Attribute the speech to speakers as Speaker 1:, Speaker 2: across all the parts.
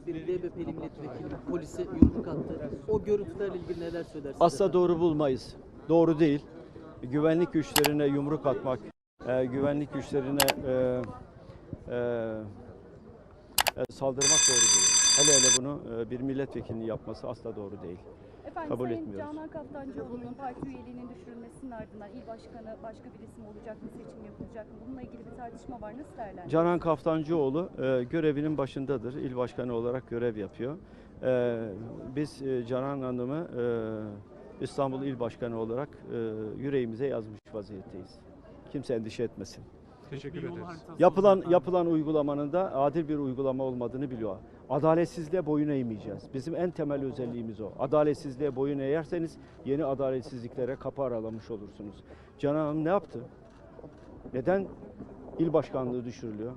Speaker 1: milletvekili polise yumruk attı. O görüntülerle ilgili neler söylersiniz?
Speaker 2: Asla doğru bulmayız. Doğru değil. Güvenlik güçlerine yumruk atmak, e, güvenlik güçlerine e, e, e, saldırmak doğru değil. Hele hele bunu e, bir milletvekilinin yapması asla doğru değil.
Speaker 3: Efendim
Speaker 2: Kabul
Speaker 3: Sayın
Speaker 2: etmiyoruz.
Speaker 3: Canan Kaftancıoğlu'nun parti üyeliğinin düşürülmesinin ardından il başkanı başka bir isim olacak mı, seçim yapılacak mı? Bununla ilgili bir tartışma var. Nasıl değerlendiriyorsunuz?
Speaker 2: Canan Kaftancıoğlu e, görevinin başındadır. İl başkanı olarak görev yapıyor. E, biz e, Canan Hanım'ı e, İstanbul İl Başkanı olarak e, yüreğimize yazmış vaziyetteyiz. Kimse endişe etmesin.
Speaker 4: Teşekkür ederiz.
Speaker 2: Yapılan yapılan uygulamanın da adil bir uygulama olmadığını biliyor. Adaletsizliğe boyun eğmeyeceğiz. Bizim en temel özelliğimiz o. Adaletsizliğe boyun eğerseniz yeni adaletsizliklere kapı aralamış olursunuz. Canan Hanım ne yaptı? Neden il başkanlığı düşürülüyor?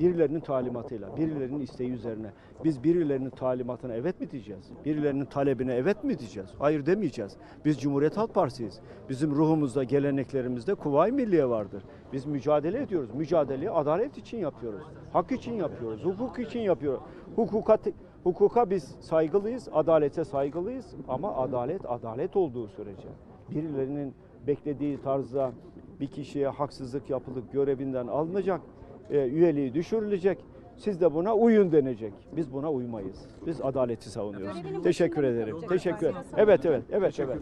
Speaker 2: Birilerinin talimatıyla, birilerinin isteği üzerine. Biz birilerinin talimatına evet mi diyeceğiz? Birilerinin talebine evet mi diyeceğiz? Hayır demeyeceğiz. Biz Cumhuriyet Halk Partisiyiz. Bizim ruhumuzda, geleneklerimizde Kuvayi Milliye vardır. Biz mücadele ediyoruz. Mücadeleyi adalet için yapıyoruz. Hak için yapıyoruz. Hukuk için yapıyoruz. Hukuka, hukuka biz saygılıyız, adalete saygılıyız ama adalet adalet olduğu sürece. Birilerinin beklediği tarzda bir kişiye haksızlık yapılıp görevinden alınacak, e, üyeliği düşürülecek. Siz de buna uyun denecek. Biz buna uymayız. Biz adaleti savunuyoruz.
Speaker 3: Görevinin
Speaker 2: Teşekkür
Speaker 3: başında
Speaker 2: ederim.
Speaker 3: kalacak
Speaker 2: Teşekkür ederim. Evet evet evet evet.